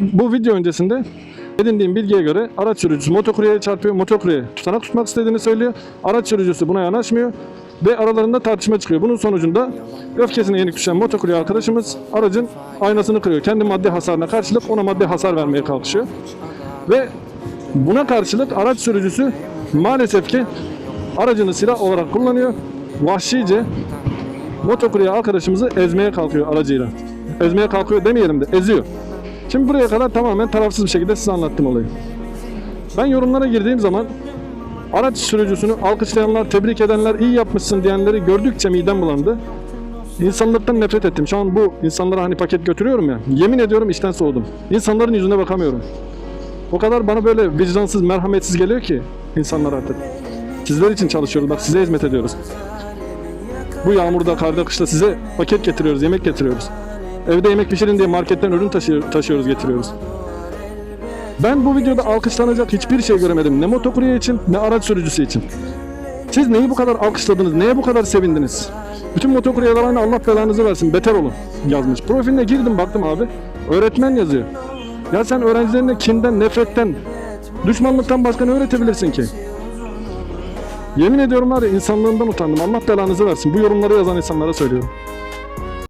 bu, video öncesinde edindiğim bilgiye göre araç sürücüsü motokuryeye çarpıyor. Motokurye tutanak tutmak istediğini söylüyor. Araç sürücüsü buna yanaşmıyor ve aralarında tartışma çıkıyor. Bunun sonucunda öfkesine yenik düşen motokurye arkadaşımız aracın aynasını kırıyor. Kendi maddi hasarına karşılık ona maddi hasar vermeye kalkışıyor. Ve buna karşılık araç sürücüsü maalesef ki aracını silah olarak kullanıyor. Vahşice motokurye arkadaşımızı ezmeye kalkıyor aracıyla. Ezmeye kalkıyor demeyelim de eziyor. Şimdi buraya kadar tamamen tarafsız bir şekilde size anlattım olayı. Ben yorumlara girdiğim zaman araç sürücüsünü alkışlayanlar, tebrik edenler, iyi yapmışsın diyenleri gördükçe midem bulandı. İnsanlıktan nefret ettim. Şu an bu insanlara hani paket götürüyorum ya. Yemin ediyorum işten soğudum. İnsanların yüzüne bakamıyorum. O kadar bana böyle vicdansız, merhametsiz geliyor ki insanlar artık. Sizler için çalışıyoruz. Bak size hizmet ediyoruz. Bu yağmurda, karda, kışta size paket getiriyoruz, yemek getiriyoruz. Evde yemek pişirin diye marketten ürün taşıyor, taşıyoruz, getiriyoruz. Ben bu videoda alkışlanacak hiçbir şey göremedim. Ne motokurye için, ne araç sürücüsü için. Siz neyi bu kadar alkışladınız, neye bu kadar sevindiniz? Bütün motokuryeler aynı Allah belanızı versin, beter olun yazmış. Profiline girdim baktım abi, öğretmen yazıyor. Ya sen öğrencilerine kinden, nefretten, düşmanlıktan başka ne öğretebilirsin ki? Yemin ediyorum var ya insanlığından utandım. Allah belanızı versin. Bu yorumları yazan insanlara söylüyorum.